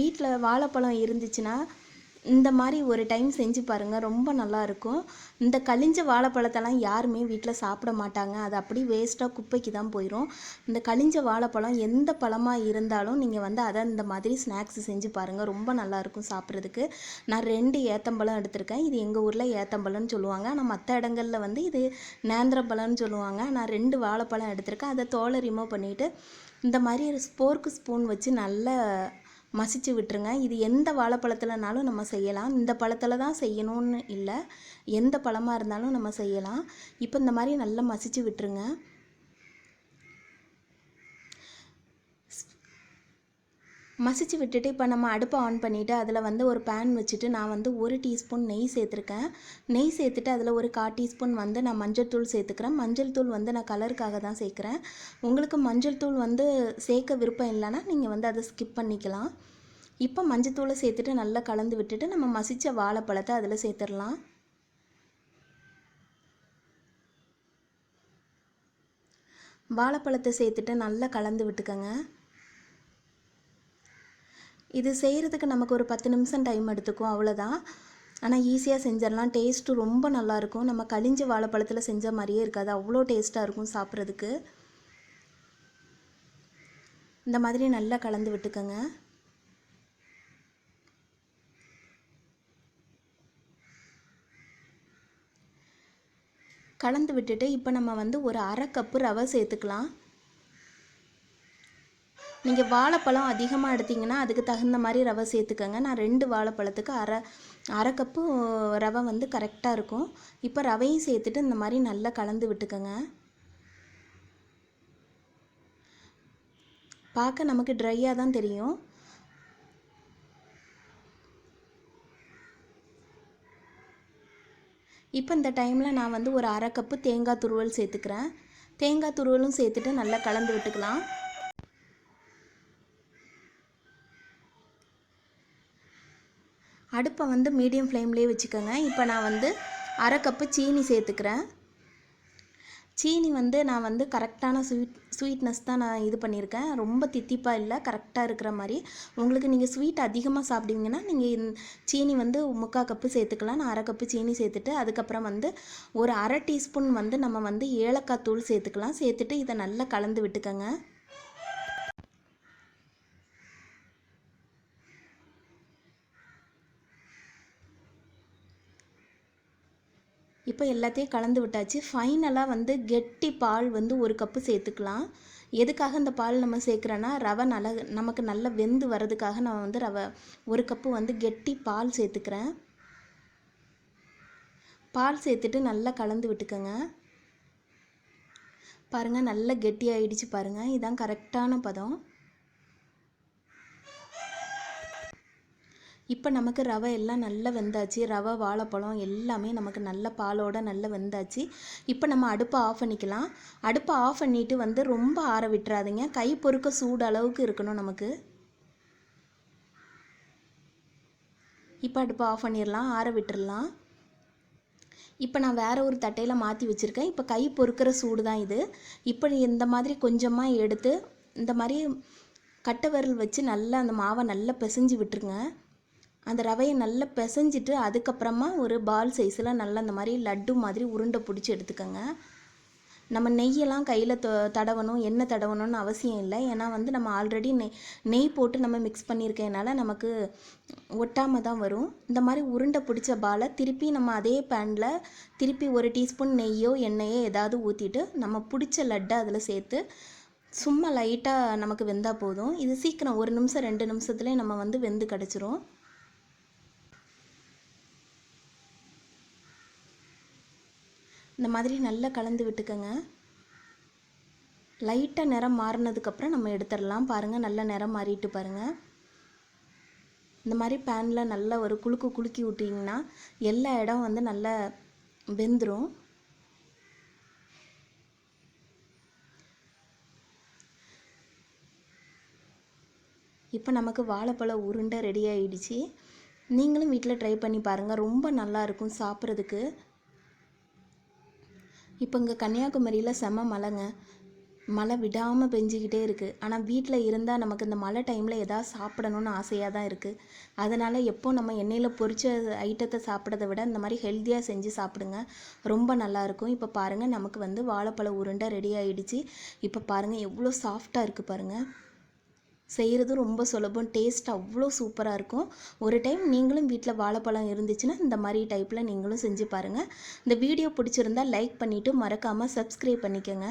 வீட்டில் வாழைப்பழம் இருந்துச்சுன்னா இந்த மாதிரி ஒரு டைம் செஞ்சு பாருங்கள் ரொம்ப நல்லா இருக்கும். இந்த கழிஞ்ச வாழைப்பழத்தெல்லாம் யாருமே வீட்டில் சாப்பிட மாட்டாங்க. அது அப்படியே வேஸ்ட்டாக குப்பைக்கு தான் போயிடும் இந்த கழிஞ்ச வாழைப்பழம் எந்த பழமாக இருந்தாலும் நீங்கள் வந்து அதை இந்த மாதிரி ஸ்நாக்ஸ் செஞ்சு பாருங்கள் ரொம்ப நல்லாயிருக்கும் சாப்பிட்றதுக்கு. நான் ரெண்டு ஏத்தம்பழம் எடுத்திருக்கேன். இது எங்கள் ஊரில் ஏத்தம்பழம்னு சொல்லுவாங்க. ஆனால் மற்ற இடங்களில் வந்து இது நேந்திரப்பழம்னு சொல்லுவாங்க. நான் ரெண்டு வாழைப்பழம் எடுத்திருக்கேன். அதை தோலை ரிமூவ் பண்ணிவிட்டு இந்த மாதிரி ஸ்போர்க்கு ஸ்பூன் வச்சு நல்லா மசிச்சு விட்டுருங்க. இது எந்த வாழைப்பழத்துலனாலும் நம்ம செய்யலாம். இந்த பழத்தில் தான் செய்யணும்னு இல்லை. எந்த பழமாக இருந்தாலும் நம்ம செய்யலாம். இப்போ இந்த மாதிரி நல்லா மசிச்சு விட்டுருங்க. மசிச்சு விட்டுட்டு இப்போ நம்ம அடுப்பை ஆன் பண்ணிவிட்டு அதில் வந்து ஒரு பேன் வச்சுட்டு நான் வந்து ஒரு டீஸ்பூன் நெய் சேர்த்துருக்கேன். நெய் சேர்த்துட்டு அதில் ஒரு கா டீஸ்பூன் வந்து நான் மஞ்சள் தூள் சேர்த்துக்கிறேன். மஞ்சள் தூள் வந்து நான் கலருக்காக தான் சேர்க்குறேன். உங்களுக்கு மஞ்சள் தூள் வந்து சேர்க்க விருப்பம் இல்லைன்னா நீங்கள் வந்து அதை ஸ்கிப் பண்ணிக்கலாம். இப்போ மஞ்சத்தூளை சேர்த்துட்டு நல்லா கலந்து விட்டுட்டு நம்ம மசித்த வாழைப்பழத்தை அதில் சேர்த்துடலாம். வாழைப்பழத்தை சேர்த்துட்டு நல்லா கலந்து விட்டுக்கோங்க. இது செய்கிறதுக்கு நமக்கு ஒரு பத்து நிமிஷம் டைம் எடுத்துக்கும் அவ்வளோதான். ஆனால் ஈஸியாக செஞ்சிடலாம். டேஸ்ட்டு ரொம்ப நல்லாயிருக்கும் நம்ம கழிஞ்ச வாழைப்பழத்தில் செஞ்ச மாதிரியே இருக்காது. அவ்வளோ டேஸ்ட்டாக இருக்கும் சாப்பிட்றதுக்கு. இந்த மாதிரி நல்லா கலந்து விட்டுக்கோங்க. கலந்து விட்டுட்டு இப்போ நம்ம வந்து ஒரு அரை கப்பு ரவை சேர்த்துக்கலாம். நீங்கள் வாழைப்பழம் அதிகமாக எடுத்தீங்கன்னா அதுக்கு தகுந்த மாதிரி ரவை சேர்த்துக்கோங்க. நான் ரெண்டு வாழைப்பழத்துக்கு அரை அரை கப்பு ரவை வந்து கரெக்டாக இருக்கும். இப்போ ரவையும் சேர்த்துட்டு இந்த மாதிரி நல்லா கலந்து விட்டுக்கோங்க. பார்க்க நமக்கு ட்ரையாக தான் தெரியும். இப்போ இந்த டைமில் நான் வந்து ஒரு அரை கப்பு தேங்காய் துருவல் சேர்த்துக்கிறேன். தேங்காய் துருவலும் சேர்த்துட்டு நல்லா கலந்து விட்டுக்கலாம். அடுப்பை வந்து மீடியம் ஃப்ளேம்லேயே வச்சுக்கோங்க. இப்போ நான் வந்து அரை கப்பு சீனி சேர்த்துக்கிறேன். சீனி வந்து நான் வந்து கரெக்டான ஸ்வீட் ஸ்வீட்னஸ் தான் நான் இது பண்ணியிருக்கேன். ரொம்ப தித்திப்பாக இல்லை கரெக்டாக இருக்கிற மாதிரி. உங்களுக்கு நீங்கள் ஸ்வீட் அதிகமாக சாப்பிடுவீங்கன்னா நீங்கள் சீனி வந்து முக்கால் கப்பு சேர்த்துக்கலாம். நான் அரை கப்பு சீனி சேர்த்துட்டு அதுக்கப்புறம் வந்து ஒரு அரை டீஸ்பூன் வந்து நம்ம வந்து ஏலக்காய் தூள் சேர்த்துக்கலாம். சேர்த்துட்டு இதை நல்லா கலந்து விட்டுக்கோங்க. இப்போ எல்லாத்தையும் கலந்து விட்டாச்சு. ஃபைனலாக வந்து கெட்டி பால் வந்து ஒரு கப்பு சேர்த்துக்கலாம். எதுக்காக இந்த பால் நம்ம சேர்க்குறோன்னா ரவை நல்லா நமக்கு நல்லா வெந்து வர்றதுக்காக நான் வந்து ரவை ஒரு கப்பு வந்து கெட்டி பால் சேர்த்துக்கிறேன். பால் சேர்த்துட்டு நல்லா கலந்து விட்டுக்கோங்க. பாருங்கள் நல்லா கெட்டியாகிடுச்சு பாருங்கள் இதுதான் கரெக்டான பதம். இப்போ நமக்கு ரவை எல்லாம் நல்லா வெந்தாச்சு. ரவை வாழைப்பழம் எல்லாமே நமக்கு நல்ல பாலோட நல்லா வெந்தாச்சு. இப்போ நம்ம அடுப்பை ஆஃப் பண்ணிக்கலாம். அடுப்பை ஆஃப் பண்ணிவிட்டு வந்து ரொம்ப ஆற விட்டுறாதீங்க. கை பொறுக்க சூடு அளவுக்கு இருக்கணும் நமக்கு. இப்போ அடுப்பை ஆஃப் பண்ணிடலாம். ஆற விட்டுடலாம். இப்போ நான் வேறு ஒரு தட்டையில் மாற்றி வச்சுருக்கேன். இப்போ கை பொறுக்கிற சூடு தான் இது. இப்போ இந்த மாதிரி கொஞ்சமாக எடுத்து இந்த மாதிரி கட்டை விரல் வச்சு நல்லா அந்த மாவை நல்லா பிசைஞ்சு விட்டுருங்க. அந்த ரவையை நல்லா பிசைஞ்சிட்டு அதுக்கப்புறமா ஒரு பால் சைஸில் நல்லா அந்த மாதிரி லட்டு மாதிரி உருண்டை பிடிச்சி எடுத்துக்கோங்க. நம்ம நெய்யெல்லாம் கையில் தொ தடவணும் எண்ணெய் தடவணும்னு அவசியம் இல்லை. ஏன்னா வந்து நம்ம ஆல்ரெடி நெய் நெய் போட்டு நம்ம மிக்ஸ் பண்ணியிருக்கனால நமக்கு ஒட்டாமல் தான் வரும். இந்த மாதிரி உருண்டை பிடிச்ச பாலை திருப்பி நம்ம அதே பேனில் திருப்பி ஒரு டீஸ்பூன் நெய்யோ எண்ணெயோ ஏதாவது ஊற்றிட்டு நம்ம பிடிச்ச லட்டை அதில் சேர்த்து சும்மா லைட்டாக நமக்கு வெந்தால் போதும். இது சீக்கிரம் ஒரு நிமிஷம் ரெண்டு நிமிஷத்துலேயே நம்ம வந்து வெந்து கிடச்சிரும். இந்த மாதிரி நல்லா கலந்து விட்டுக்கோங்க. லைட்டாக நிறம் மாறினதுக்கப்புறம் நம்ம எடுத்துடலாம். பாருங்கள் நல்லா நிறம் மாறிட்டு பாருங்கள் இந்த மாதிரி பேனில் நல்லா ஒரு குலுக்கு குலுக்கி விட்டிங்கன்னா எல்லா இடம் வந்து நல்லா வெந்துடும் இப்போ நமக்கு வாழைப்பழ உருண்டை ரெடி ஆகிடுச்சு நீங்களும் வீட்டில் ட்ரை பண்ணி பாருங்கள் ரொம்ப நல்லாயிருக்கும் சாப்பிட்றதுக்கு. இப்போ இங்கே கன்னியாகுமரியில் செம மழைங்க. மழை விடாமல் பெஞ்சிக்கிட்டே இருக்குது ஆனால் வீட்டில் இருந்தால் நமக்கு இந்த மழை டைமில் எதாவது சாப்பிடணும்னு ஆசையாக தான் இருக்குது அதனால் எப்போ நம்ம எண்ணெயில் பொரிச்ச ஐட்டத்தை சாப்பிட்றத விட இந்த மாதிரி ஹெல்த்தியாக செஞ்சு சாப்பிடுங்க. ரொம்ப நல்லாயிருக்கும் இப்போ பாருங்கள் நமக்கு வந்து வாழைப்பழ உருண்டை ரெடி ஆகிடுச்சி இப்போ பாருங்கள் எவ்வளோ சாஃப்டாக இருக்குது பாருங்கள் செய்கிறது ரொம்ப சுலபம். டேஸ்ட் அவ்வளோ சூப்பராக இருக்கும். ஒரு டைம் நீங்களும் வீட்டில் வாழைப்பழம் இருந்துச்சுன்னா இந்த மாதிரி டைப்பில் நீங்களும் செஞ்சு பாருங்கள் இந்த வீடியோ பிடிச்சிருந்தா லைக் பண்ணிவிட்டு மறக்காமல் சப்ஸ்கிரைப் பண்ணிக்கோங்க.